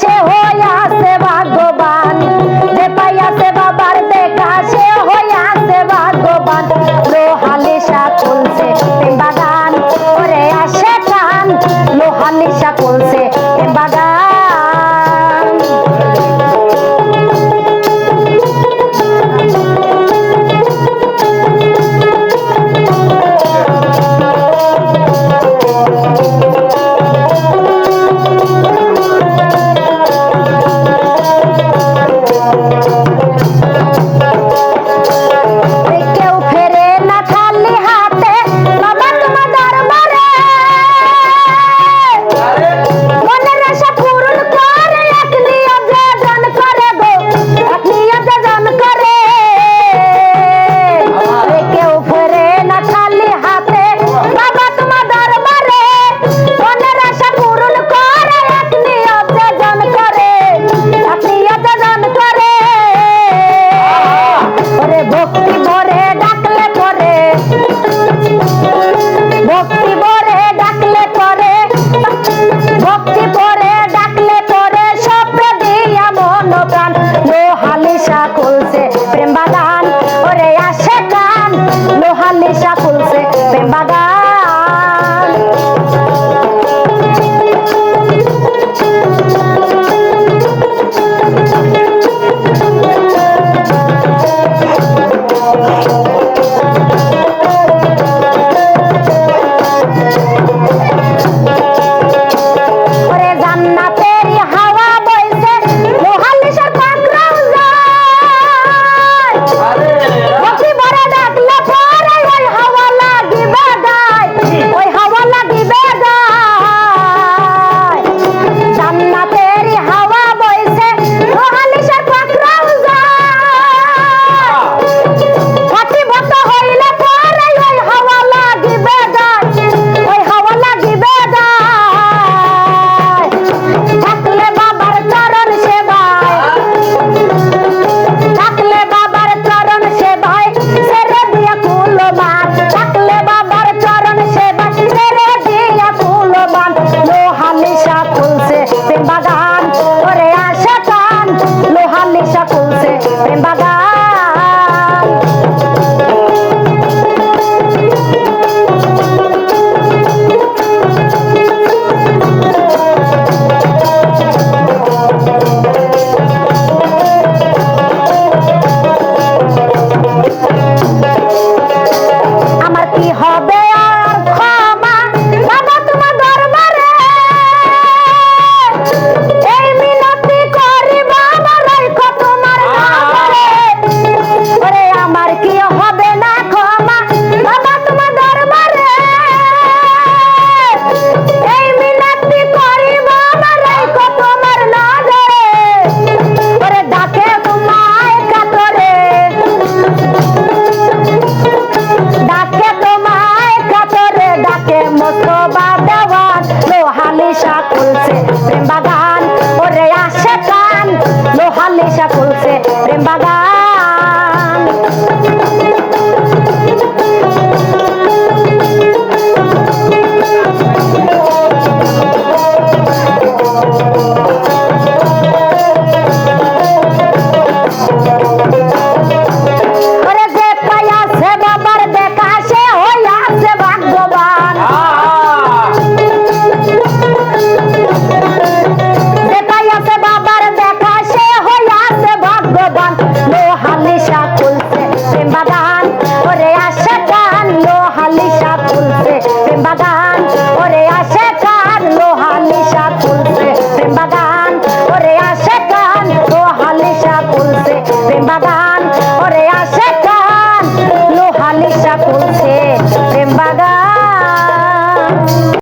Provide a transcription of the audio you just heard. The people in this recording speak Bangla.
সে হইয়াছে ভাগ্যবান। যে পাইয়াছে বাবার দেখা, সে হইয়াছে ভাগ্যবান। লোহালিসা কুলছে বাগান, করে আসে কান। লোহালিসা কুলছে বাগান। বাগান ওরে আসে গান লোহা নেশা ফুলছে প্রেম বাগান। প্রেম বাবা।